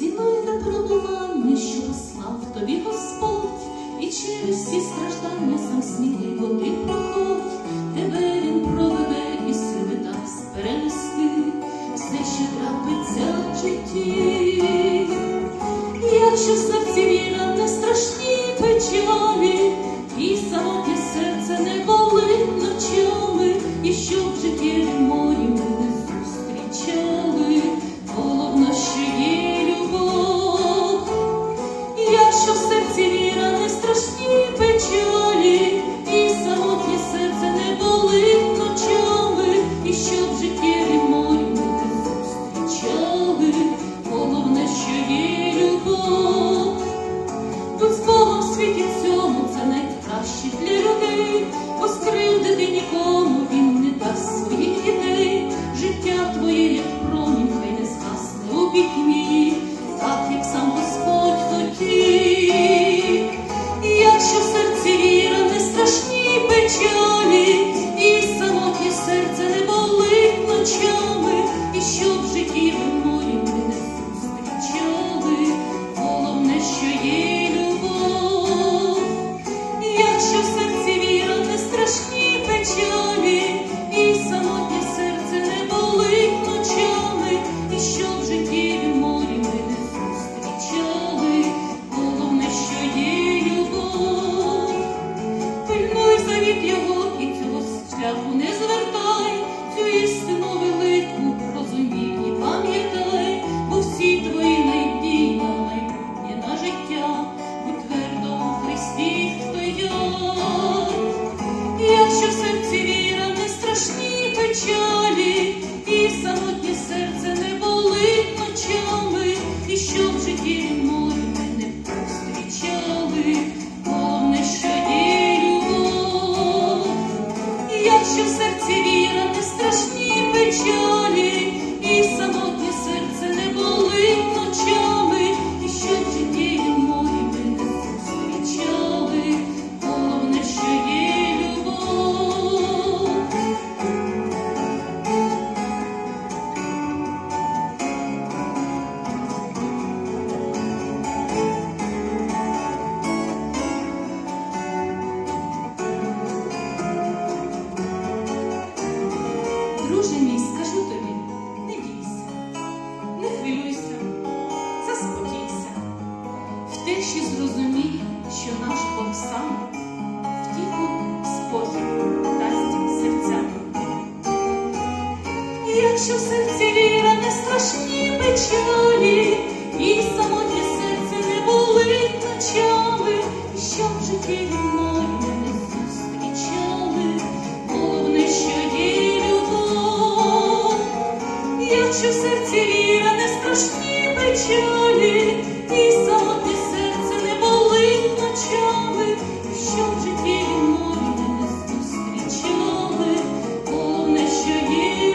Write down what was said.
випробування, що послав тобі Господь, і через всі страждання сам сміливо ти проходь, тебе він проведе і сили дасть перенести. Все, що трапиться в житті. Якщо серці віра не страшні печалі, Aşifli страшні печалі, і самотнє серце не болить ночами, і що в житті морі ми не пострічали, повне що є любов. Якщо в В те, що наш Бог сам втіху спокій дасть серцям. Якщо в серці віра не страшні печалі, і самотнє серце не болить ночами, що в житті морі не зустрічали, головне, що є любов. Якщо в серці віра не страшні печалі, і самотнє you.